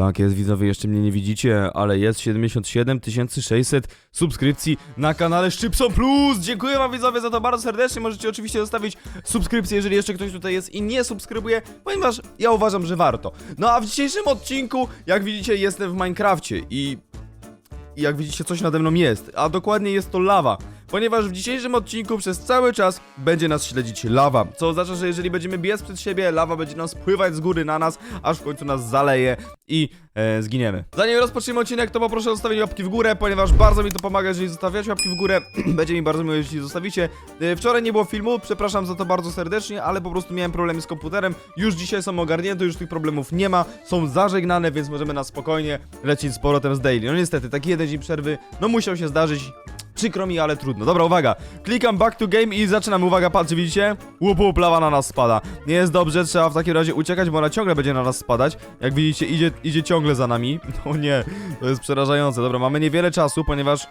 Tak jest, widzowie, jeszcze mnie nie widzicie, ale jest 77 600 subskrypcji na kanale Szczypson Plus. Dziękuję wam, widzowie, za to bardzo serdecznie. Możecie oczywiście zostawić subskrypcję, jeżeli jeszcze ktoś tutaj jest i nie subskrybuje, ponieważ ja uważam, że warto. No a w dzisiejszym odcinku, jak widzicie, jestem w Minecrafcie i i jak widzicie, coś nade mną jest, a dokładnie jest to lawa. Ponieważ w dzisiejszym odcinku przez cały czas będzie nas śledzić lawa, co oznacza, że jeżeli będziemy biec przed siebie, lawa będzie nam spływać z góry na nas, aż w końcu nas zaleje i e, zginiemy. Zanim rozpoczniemy odcinek, to poproszę o zostawienie łapki w górę, ponieważ bardzo mi to pomaga, jeżeli zostawiacie łapki w górę, będzie mi bardzo miło, jeśli zostawicie. E, wczoraj nie było filmu, przepraszam za to bardzo serdecznie, ale po prostu miałem problemy z komputerem, już dzisiaj są ogarnięte, już tych problemów nie ma, są zażegnane, więc możemy na spokojnie lecieć z powrotem z daily. No niestety, taki jeden dzień przerwy, no musiał się zdarzyć, Przykro mi, ale trudno. Dobra, uwaga. Klikam back to game i zaczynam. Uwaga, patrzcie, widzicie? Łup, łup, lawa na nas spada. Nie jest dobrze, trzeba w takim razie uciekać, bo ona ciągle będzie na nas spadać. Jak widzicie, idzie, idzie ciągle za nami. O nie, to jest przerażające. Dobra, mamy niewiele czasu, ponieważ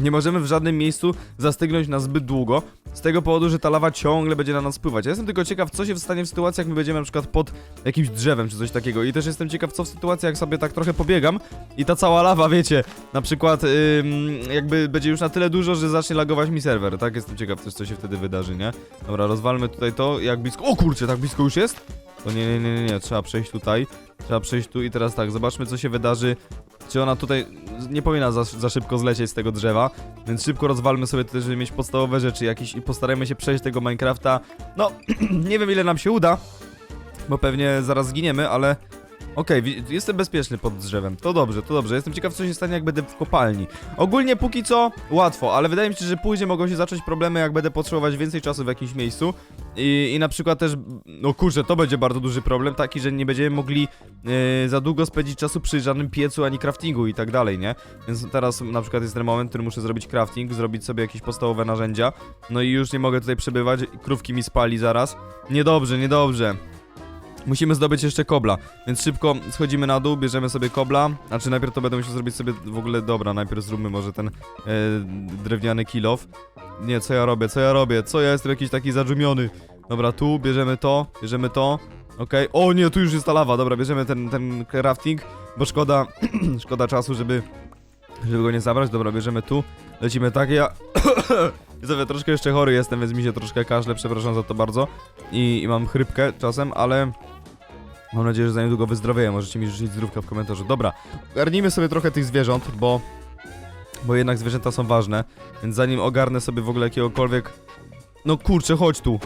nie możemy w żadnym miejscu zastygnąć na zbyt długo, z tego powodu, że ta lawa ciągle będzie na nas spływać. Ja jestem tylko ciekaw, co się stanie w sytuacji, jak my będziemy na przykład pod jakimś drzewem czy coś takiego. I też jestem ciekaw, co w sytuacji, jak sobie tak trochę pobiegam i ta cała lawa, wiecie, na przykład jakby będzie już na tyle dużo, że zacznie lagować mi serwer. Tak, jestem ciekaw też, co się wtedy wydarzy, nie? Dobra, rozwalmy tutaj to, jak blisko... O kurczę, tak blisko już jest? Nie, nie, nie, nie, nie, trzeba przejść tutaj. Trzeba przejść tu i teraz tak, zobaczmy, co się wydarzy czy ona tutaj nie powinna za, za szybko zlecieć z tego drzewa, więc szybko rozwalmy sobie tutaj, żeby mieć podstawowe rzeczy jakieś i postarajmy się przejść tego Minecrafta. No, nie wiem ile nam się uda, bo pewnie zaraz zginiemy, ale okej, wi- jestem bezpieczny pod drzewem. To dobrze, to dobrze. Jestem ciekaw, co się stanie, jak będę w kopalni. Ogólnie póki co łatwo, ale wydaje mi się, że później mogą się zacząć problemy, jak będę potrzebować więcej czasu w jakimś miejscu. I, i na przykład też, no kurczę, to będzie bardzo duży problem, taki, że nie będziemy mogli e, za długo spędzić czasu przy żadnym piecu ani craftingu i tak dalej, nie? Więc teraz na przykład jest ten moment, w którym muszę zrobić crafting, zrobić sobie jakieś podstawowe narzędzia. No i już nie mogę tutaj przebywać, krówki mi spali zaraz. Niedobrze, niedobrze. Musimy zdobyć jeszcze kobla, więc szybko schodzimy na dół, bierzemy sobie kobla. Znaczy najpierw to będę musiał zrobić sobie w ogóle, dobra, najpierw zróbmy może ten e, drewniany kilof. Nie, co ja robię, co ja robię, co ja jestem jakiś taki zadżumiony. Dobra, tu bierzemy to, bierzemy to. Okej, o nie, tu już jest ta lawa, dobra, bierzemy ten, ten crafting, bo szkoda, szkoda czasu, żeby, żeby go nie zabrać. Dobra, bierzemy tu, lecimy tak, ja... Widzowie, troszkę jeszcze chory jestem, więc mi się troszkę kaszle, przepraszam za to bardzo. I, I mam chrypkę czasem, ale mam nadzieję, że za niedługo wyzdrowieję. Możecie mi rzucić zdrówka w komentarzu. Dobra, ogarnijmy sobie trochę tych zwierząt, bo... Bo jednak zwierzęta są ważne, więc zanim ogarnę sobie w ogóle jakiegokolwiek... No kurczę, chodź tu.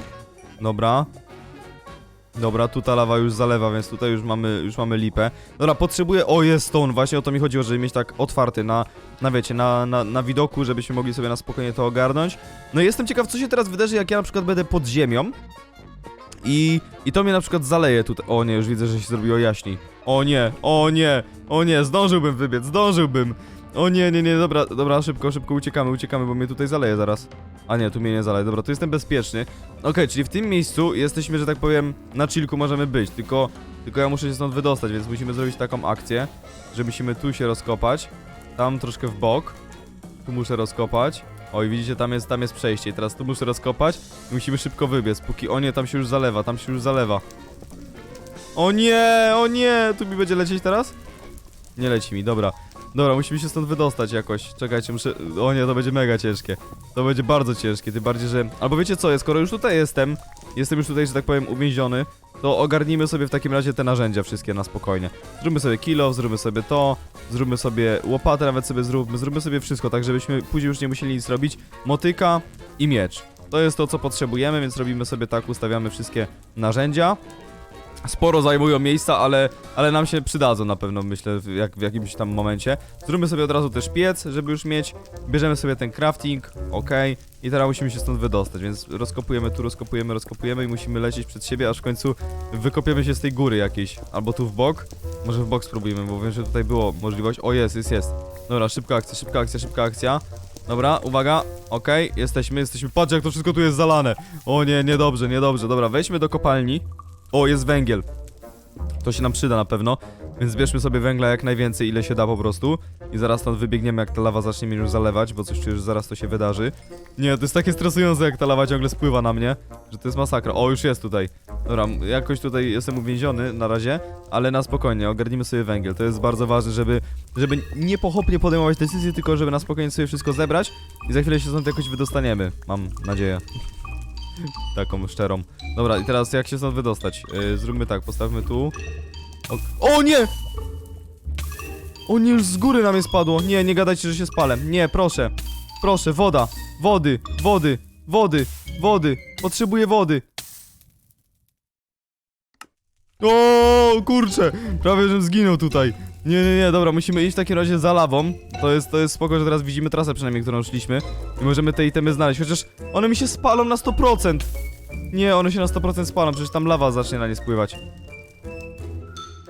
Dobra. Dobra, tu ta lawa już zalewa, więc tutaj już mamy, już mamy lipę. Dobra, potrzebuję... O, jest stone, właśnie o to mi chodziło, żeby mieć tak otwarty na, na wiecie, na, na, na widoku, żebyśmy mogli sobie na spokojnie to ogarnąć. No i jestem ciekaw, co się teraz wydarzy, jak ja na przykład będę pod ziemią i, i to mnie na przykład zaleje tutaj. O nie, już widzę, że się zrobiło jaśniej. O nie, o nie, o nie, zdążyłbym wybiec, zdążyłbym. O nie, nie, nie, dobra, dobra, szybko, szybko uciekamy, uciekamy, bo mnie tutaj zaleje zaraz. A nie, tu mnie nie zaleje, dobra, tu jestem bezpieczny. Okej, czyli w tym miejscu jesteśmy, że tak powiem, na chillku możemy być, tylko, tylko ja muszę się stąd wydostać, więc musimy zrobić taką akcję, że musimy tu się rozkopać, tam troszkę w bok, tu muszę rozkopać. Oj, widzicie, tam jest, tam jest przejście i teraz tu muszę rozkopać i musimy szybko wybiec, póki... O nie, tam się już zalewa, tam się już zalewa. O nie, o nie, tu mi będzie lecieć teraz? Nie leci mi, dobra. Dobra, musimy się stąd wydostać jakoś. Czekajcie, muszę... O nie, to będzie mega ciężkie. To będzie bardzo ciężkie, tym bardziej, że... Albo wiecie co, skoro już tutaj jestem, jestem już tutaj, że tak powiem, uwięziony, to ogarnijmy sobie w takim razie te narzędzia wszystkie na spokojnie. Zróbmy sobie kilo, zróbmy sobie to, zróbmy sobie łopatę nawet sobie zróbmy, zróbmy sobie wszystko, tak żebyśmy później już nie musieli nic robić. Motyka i miecz. To jest to, co potrzebujemy, więc robimy sobie tak, ustawiamy wszystkie narzędzia. Sporo zajmują miejsca, ale, ale nam się przydadzą na pewno, myślę, w, jak, w jakimś tam momencie. Zróbmy sobie od razu też piec, żeby już mieć. Bierzemy sobie ten crafting, ok. I teraz musimy się stąd wydostać, więc rozkopujemy tu, rozkopujemy, rozkopujemy i musimy lecieć przed siebie, aż w końcu wykopiemy się z tej góry jakiejś. Albo tu w bok. Może w bok spróbujemy, bo wiem, że tutaj było możliwość. O, jest, jest, jest. Dobra, szybka akcja, szybka akcja, szybka akcja. Dobra, uwaga, okej, jesteśmy, jesteśmy. Patrz jak to wszystko tu jest zalane. O nie, niedobrze, niedobrze. Dobra, wejdźmy do kopalni. O, jest węgiel. To się nam przyda na pewno. Więc zbierzmy sobie węgla jak najwięcej, ile się da po prostu. I zaraz stąd wybiegniemy, jak ta lawa zacznie mnie już zalewać, bo coś czuję, że zaraz to się wydarzy. Nie, to jest takie stresujące, jak ta lawa ciągle spływa na mnie, że to jest masakra. O, już jest tutaj. Dobra, jakoś tutaj jestem uwięziony na razie, ale na spokojnie, ogarnijmy sobie węgiel. To jest bardzo ważne, żeby, żeby nie pochopnie podejmować decyzje, tylko żeby na spokojnie sobie wszystko zebrać i za chwilę się stąd jakoś wydostaniemy. Mam nadzieję. Taką szczerą. Dobra, i teraz jak się stąd wydostać? Yy, zróbmy tak, postawmy tu. O, o nie! O nie, już z góry nam je spadło. Nie, nie gadajcie, że się spalę. Nie, proszę. Proszę, woda. Wody, wody, wody, wody. Potrzebuję wody. O, kurczę. Prawie, żebym zginął tutaj. Nie, nie, nie, dobra, musimy iść w takim razie za lawą. To jest, to jest spoko, że teraz widzimy trasę przynajmniej, którą szliśmy. I możemy te itemy znaleźć, chociaż one mi się spalą na 100%. Nie, one się na 100% spalą, przecież tam lawa zacznie na nie spływać.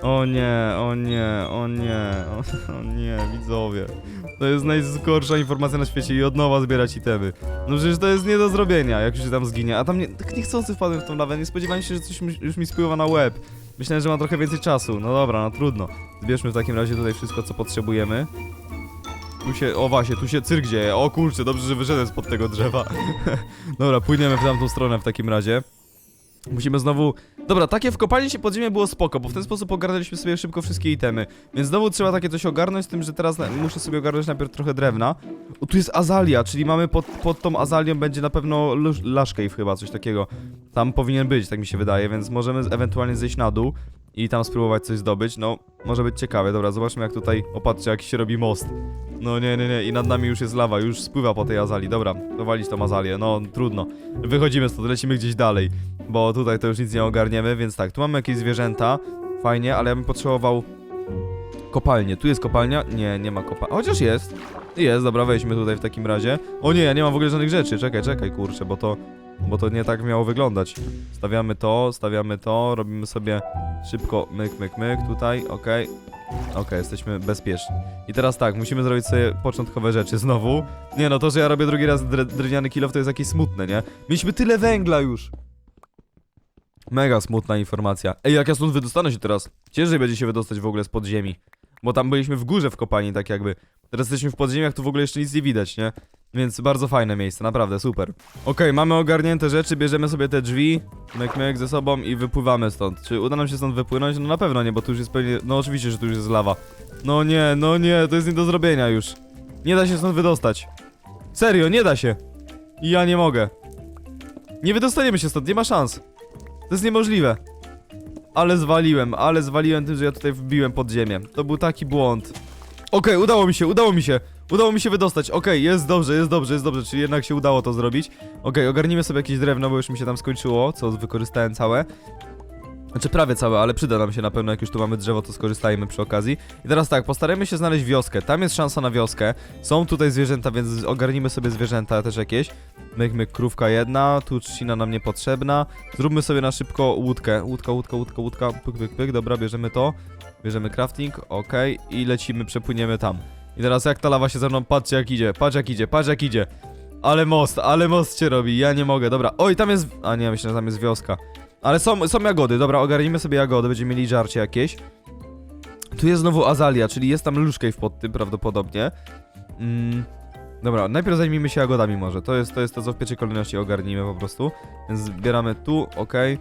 O nie, o nie, o nie, o, o nie, widzowie. To jest najgorsza informacja na świecie i od nowa zbierać itemy. No przecież to jest nie do zrobienia, jak już się tam zginie. A tam nie, tak niechcący wpadłem w tą lawę, nie spodziewałem się, że coś już mi spływa na łeb. Myślałem, że mam trochę więcej czasu. No dobra, no trudno. Zbierzmy w takim razie tutaj wszystko, co potrzebujemy. Tu się, o właśnie, tu się cyrk dzieje. O kurczę, dobrze, że wyszedłem spod tego drzewa. dobra, płyniemy w tamtą stronę w takim razie. Musimy znowu... Dobra, takie wkopanie się pod ziemię było spoko, bo w ten sposób ogarnęliśmy sobie szybko wszystkie itemy. Więc znowu trzeba takie coś ogarnąć, z tym, że teraz na... muszę sobie ogarnąć najpierw trochę drewna. O, tu jest azalia, czyli mamy pod, pod tą azalią będzie na pewno lusz- laszkejw chyba, coś takiego. Tam powinien być, tak mi się wydaje, więc możemy ewentualnie zejść na dół i tam spróbować coś zdobyć. No, może być ciekawe. Dobra, zobaczmy jak tutaj... Opatrzcie, jak się robi most. No nie, nie, nie, i nad nami już jest lawa, już spływa po tej azali. Dobra, dowalić tą azalię, no trudno. Wychodzimy stąd, lecimy gdzieś dalej, bo tutaj to już nic nie ogarniemy, więc tak, tu mamy jakieś zwierzęta, fajnie, ale ja bym potrzebował kopalnię. Tu jest kopalnia? Nie, nie ma kopalni. Chociaż jest. Jest, dobra, wejdźmy tutaj w takim razie. O nie, ja nie mam w ogóle żadnych rzeczy, czekaj, czekaj, kurczę, bo to... Bo to nie tak miało wyglądać. Stawiamy to, stawiamy to, robimy sobie szybko myk, myk, myk tutaj, okej. Okej, jesteśmy bezpieczni. I teraz tak, musimy zrobić sobie początkowe rzeczy znowu. Nie no, to, że ja robię drugi raz dre drewniany kilof to jest jakieś smutne, nie? Mieliśmy tyle węgla już! Mega smutna informacja. Ej, jak ja stąd wydostanę się teraz? Ciężej będzie się wydostać w ogóle z podziemi. Bo tam byliśmy w górze w kopalni, tak jakby. Teraz jesteśmy w podziemiach, tu w ogóle jeszcze nic nie widać, nie? Więc bardzo fajne miejsce, naprawdę, super. Okej, mamy ogarnięte rzeczy, bierzemy sobie te drzwi, myk, myk ze sobą i wypływamy stąd. Czy uda nam się stąd wypłynąć? No na pewno nie, bo tu już jest pewnie... No oczywiście, że tu już jest lawa. No nie, no nie, to jest nie do zrobienia już. Nie da się stąd wydostać. Serio, nie da się. Ja nie mogę. Nie wydostaniemy się stąd, nie ma szans. To jest niemożliwe. Ale zwaliłem, ale zwaliłem tym, że ja tutaj wbiłem pod ziemię. To był taki błąd. Okej, udało mi się, udało mi się. Udało mi się wydostać. Okej, jest dobrze, jest dobrze, jest dobrze, czyli jednak się udało to zrobić. Okej, ogarnijmy sobie jakieś drewno, bo już mi się tam skończyło, co wykorzystałem całe. Znaczy prawie całe, ale przyda nam się na pewno, jak już tu mamy drzewo, to skorzystajmy przy okazji. I teraz tak, postarajmy się znaleźć wioskę. Tam jest szansa na wioskę. Są tutaj zwierzęta, więc ogarnijmy sobie zwierzęta też jakieś. Myk, myk, krówka jedna, tu trzcina nam niepotrzebna. Zróbmy sobie na szybko łódkę. Łódka, łódka, łódka, łódka, pyk, pyk, pyk. Dobra, bierzemy to. Bierzemy crafting, okej. I lecimy, przepłyniemy tam. I teraz jak ta lawa się ze mną, patrzcie jak idzie, patrz jak idzie, patrz jak idzie. Ale most, ale most się robi, ja nie mogę, dobra. Oj, tam jest... A nie, myślę, że tam jest wioska. Ale są, są jagody, dobra, ogarnijmy sobie jagody, będziemy mieli żarcie jakieś. Tu jest znowu azalia, czyli jest tam luszkej pod tym prawdopodobnie. Mm, dobra, najpierw zajmijmy się jagodami może, to jest, to jest to, co w pierwszej kolejności ogarnijmy po prostu. Więc zbieramy tu, okej.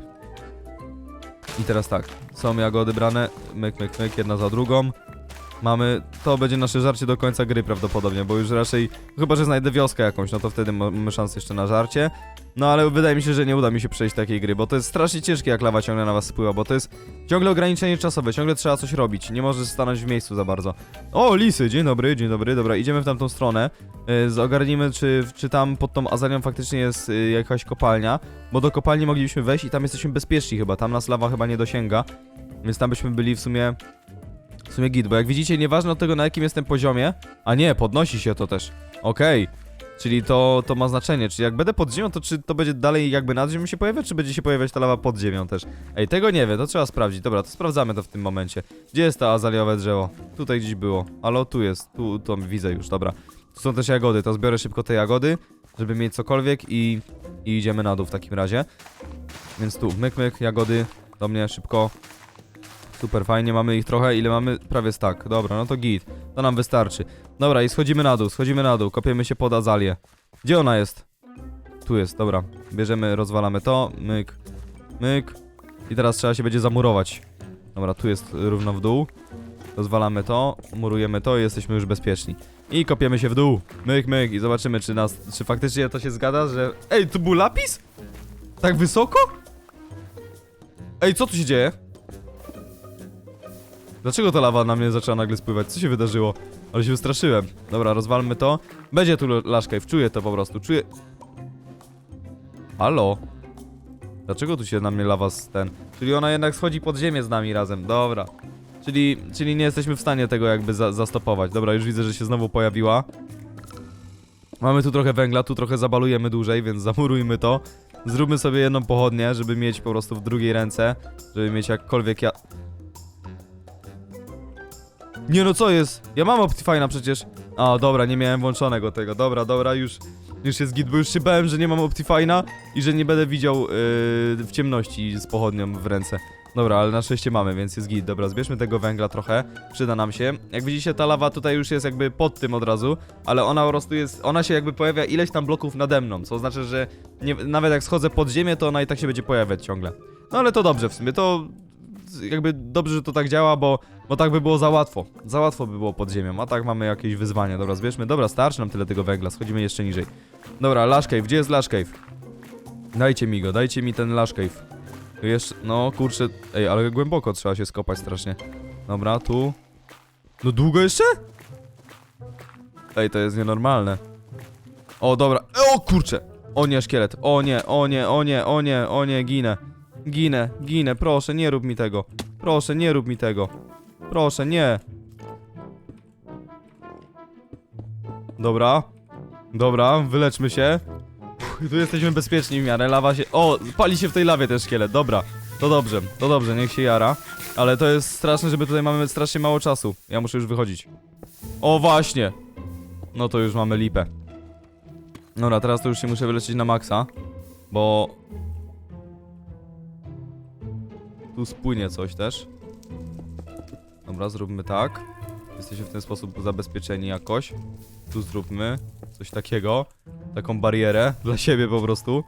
I teraz tak, są jagody brane, myk, myk, myk, jedna za drugą. Mamy, to będzie nasze żarcie do końca gry prawdopodobnie, bo już raczej, chyba że znajdę wioskę jakąś, no to wtedy ma- mamy szansę jeszcze na żarcie. No ale wydaje mi się, że nie uda mi się przejść takiej gry, bo to jest strasznie ciężkie jak lawa ciągle na was spływa, bo to jest ciągle ograniczenie czasowe, ciągle trzeba coś robić, nie możesz stanąć w miejscu za bardzo. O, lisy, dzień dobry, dzień dobry, dobra, idziemy w tamtą stronę, yy, czy, czy tam pod tą azalią faktycznie jest yy, jakaś kopalnia, bo do kopalni moglibyśmy wejść i tam jesteśmy bezpieczni chyba, tam nas lawa chyba nie dosięga, więc tam byśmy byli w sumie... Sumie git, bo jak widzicie, nieważne od tego na jakim jestem poziomie, a nie, podnosi się to też. Okej. Czyli to, to ma znaczenie, czyli jak będę pod ziemią, to czy to będzie dalej jakby nad ziemią się pojawia, czy będzie się pojawiać ta lawa pod ziemią też? Ej, tego nie wiem, to trzeba sprawdzić. Dobra, to sprawdzamy to w tym momencie. Gdzie jest to azaliowe drzewo? Tutaj gdzieś było. Ale tu jest, tu, to widzę już, dobra. Tu są też jagody, to zbiorę szybko te jagody, żeby mieć cokolwiek i, i idziemy na dół w takim razie. Więc tu, myk, myk, jagody, do mnie szybko. Super, fajnie, mamy ich trochę. Ile mamy? Prawie stak. Dobra, no to git. To nam wystarczy. Dobra, i schodzimy na dół, schodzimy na dół. Kopiemy się pod azalię. Gdzie ona jest? Tu jest, dobra. Bierzemy, rozwalamy to. Myk, myk. I teraz trzeba się będzie zamurować. Dobra, tu jest równo w dół. Rozwalamy to, murujemy to i jesteśmy już bezpieczni. I kopiemy się w dół. Myk, myk i zobaczymy, czy nas, czy faktycznie to się zgadza, że... Ej, tu był lapis? Tak wysoko? Ej, co tu się dzieje? Dlaczego ta lawa na mnie zaczęła nagle spływać? Co się wydarzyło? Ale się wystraszyłem. Dobra, rozwalmy to. Będzie tu laszkaj, czuję to po prostu, czuję... Halo? Dlaczego tu się na mnie lawa z ten... Czyli ona jednak schodzi pod ziemię z nami razem, dobra. Czyli, czyli nie jesteśmy w stanie tego jakby za, zastopować. Dobra, już widzę, że się znowu pojawiła. Mamy tu trochę węgla, tu trochę zabalujemy dłużej, więc zamurujmy to. Zróbmy sobie jedną pochodnię, żeby mieć po prostu w drugiej ręce, żeby mieć jakkolwiek ja... Nie no, co jest? Ja mam Optifine'a przecież. A, dobra, nie miałem włączonego tego. Dobra, dobra, już, już jest git, bo już się bałem, że nie mam Optifine'a i że nie będę widział yy, w ciemności z pochodnią w ręce. Dobra, ale na szczęście mamy, więc jest git. Dobra, zbierzmy tego węgla trochę, przyda nam się. Jak widzicie, ta lawa tutaj już jest jakby pod tym od razu, ale ona po prostu jest, ona się jakby pojawia ileś tam bloków nade mną, co oznacza, że nie, nawet jak schodzę pod ziemię, to ona i tak się będzie pojawiać ciągle. No ale to dobrze w sumie, to jakby dobrze, że to tak działa, bo, bo tak by było za łatwo. Za łatwo by było pod ziemią, a tak mamy jakieś wyzwanie. Dobra, zbierzmy, dobra, starczy nam tyle tego węgla, schodzimy jeszcze niżej. Dobra, Lash Cave, gdzie jest Lash Cave? Dajcie mi go, dajcie mi ten Lash Cave. Tu Jeszcze, no kurczę, ej, ale głęboko trzeba się skopać strasznie. Dobra, tu. No długo jeszcze? Ej, to jest nienormalne. O, dobra, o kurczę. O nie, szkielet, o nie, o nie, o nie, o nie, o nie, ginę. Ginę, ginę, proszę, nie rób mi tego. Proszę, nie rób mi tego. Proszę, nie. Dobra. Dobra, wyleczmy się. Tu jesteśmy bezpieczni w miarę, lawa się... O, pali się w tej lawie ten szkielet, dobra. To dobrze, to dobrze, niech się jara. Ale to jest straszne, żeby tutaj mamy strasznie mało czasu. Ja muszę już wychodzić. O, właśnie. No to już mamy lipę. Dobra, teraz to już się muszę wyleczyć na maksa. Bo... Tu spłynie coś też. Dobra, zróbmy tak. Jesteśmy w ten sposób zabezpieczeni jakoś. Tu zróbmy coś takiego. Taką barierę dla siebie po prostu.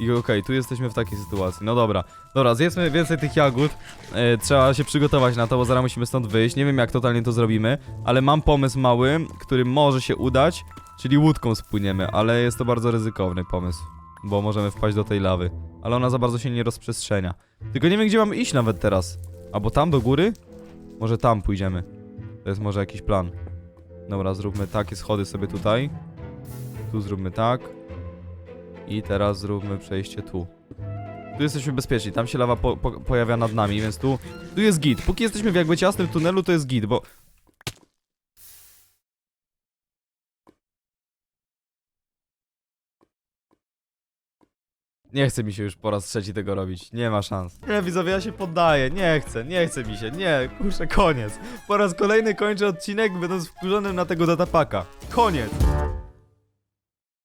I okej, tu jesteśmy w takiej sytuacji. No dobra, dobra, zjedzmy więcej tych jagód. E, trzeba się przygotować na to, bo zaraz musimy stąd wyjść. Nie wiem, jak totalnie to zrobimy, ale mam pomysł mały, który może się udać, czyli łódką spłyniemy, ale jest to bardzo ryzykowny pomysł, bo możemy wpaść do tej lawy. Ale ona za bardzo się nie rozprzestrzenia. Tylko nie wiem, gdzie mamy iść nawet teraz. Albo tam do góry? Może tam pójdziemy. To jest może jakiś plan. Dobra, zróbmy takie schody sobie tutaj. Tu zróbmy tak. I teraz zróbmy przejście tu. Tu jesteśmy bezpieczni, tam się lawa po, po, pojawia nad nami, więc tu, tu jest git. Póki jesteśmy w jakby ciasnym tunelu, to jest git, bo... Nie chce mi się już po raz trzeci tego robić, nie ma szans. Nie, widzowie, ja się poddaję, nie chcę, nie chce mi się, nie, kurczę, koniec. Po raz kolejny kończę odcinek, będąc wkurzonym na tego datapaka. Koniec.